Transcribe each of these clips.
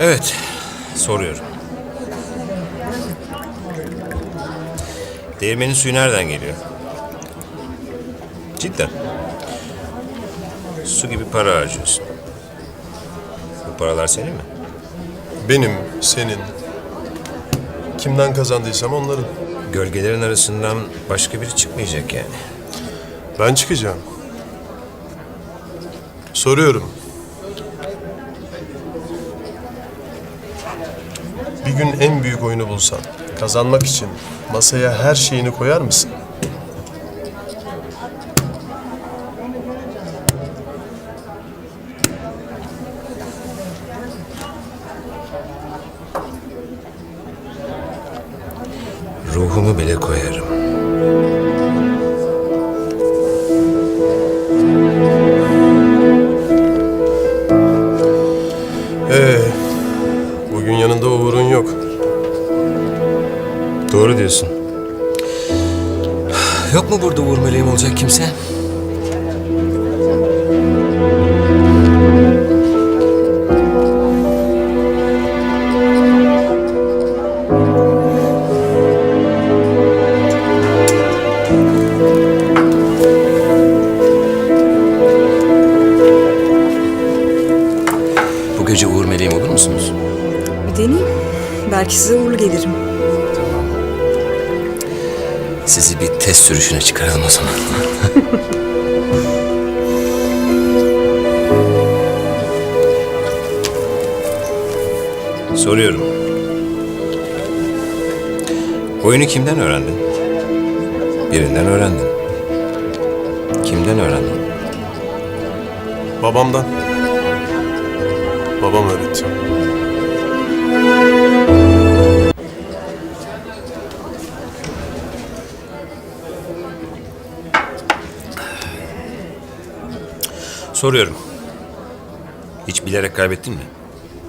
Evet, soruyorum. Değirmenin suyu nereden geliyor? Cidden. Su gibi para harcıyorsun. Bu paralar senin mi? Benim, senin, Kimden kazandıysam onların. Gölgelerin arasından başka biri çıkmayacak yani. Ben çıkacağım. Soruyorum. Bir gün en büyük oyunu bulsan, kazanmak için masaya her şeyini koyar mısın? Ruhumu bile koyarım. Ee, bugün yanında Uğur'un yok. Doğru diyorsun. Yok mu burada Uğur meleğim olacak kimse? Bu gece Uğur meleğim olur musunuz? Bir deneyeyim. Belki size uğurlu gelirim. Sizi bir test sürüşüne çıkaralım o zaman. Soruyorum. Oyunu kimden öğrendin? Birinden öğrendin. Kimden öğrendin? Babamdan. Babam öğretti. Soruyorum. Hiç bilerek kaybettin mi?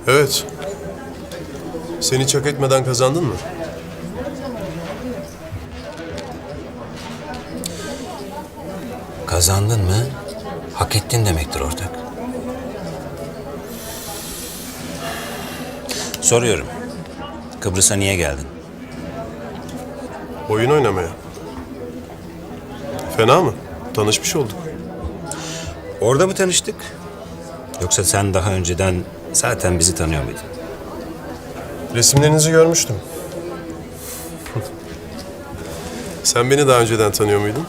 Evet. Seni çak etmeden kazandın mı? Kazandın mı? Hak ettin demektir ortak. Soruyorum. Kıbrıs'a niye geldin? Oyun oynamaya. Fena mı? Tanışmış olduk. Orada mı tanıştık? Yoksa sen daha önceden zaten bizi tanıyor muydun? Resimlerinizi görmüştüm. Sen beni daha önceden tanıyor muydun?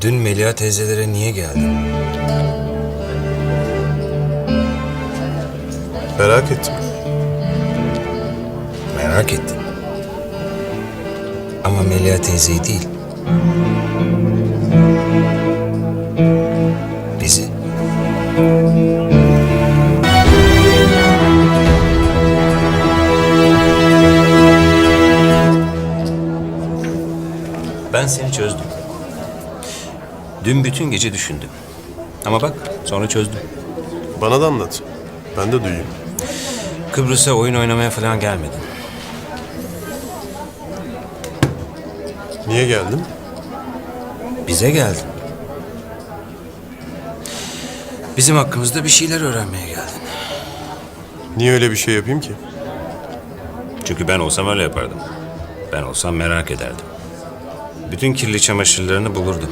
Dün Melia teyzelere niye geldin? Merak ettim. Merak ettim. Ama Melia teyzeyi değil. Bizi. Ben seni çözdüm. Dün bütün gece düşündüm. Ama bak sonra çözdüm. Bana da anlat. Ben de duyayım. Kıbrıs'a oyun oynamaya falan gelmedim. Niye geldin? Bize geldin. Bizim hakkımızda bir şeyler öğrenmeye geldin. Niye öyle bir şey yapayım ki? Çünkü ben olsam öyle yapardım. Ben olsam merak ederdim. Bütün kirli çamaşırlarını bulurdum.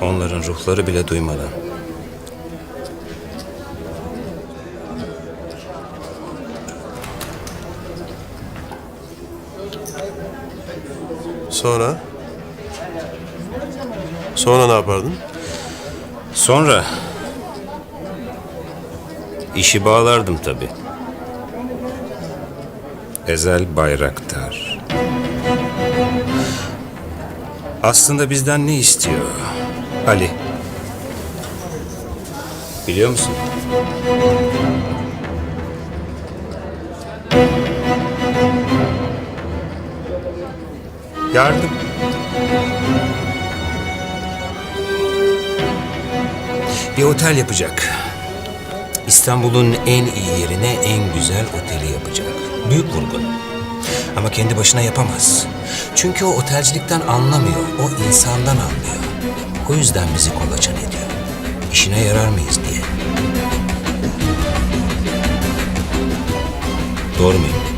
Onların ruhları bile duymadan. Sonra? Sonra ne yapardın? Sonra işi bağlardım tabii. Ezel Bayraktar. Aslında bizden ne istiyor Ali? Biliyor musun? Yardım. Bir otel yapacak. İstanbul'un en iyi yerine en güzel oteli yapacak. Büyük vurgun. Ama kendi başına yapamaz. Çünkü o otelcilikten anlamıyor, o insandan anlıyor. O yüzden bizi kolaçan ediyor. İşine yarar mıyız diye. Doğru muyum?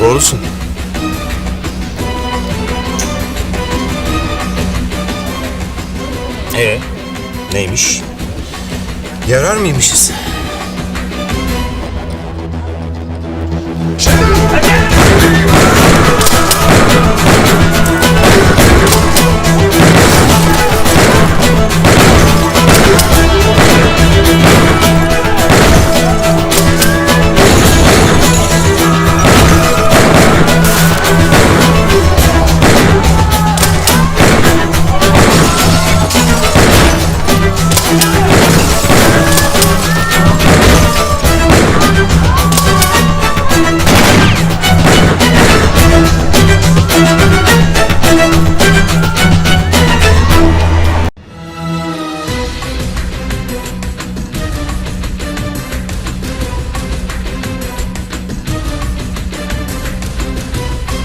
Doğrusun. Ee, neymiş? Yarar mıymışız?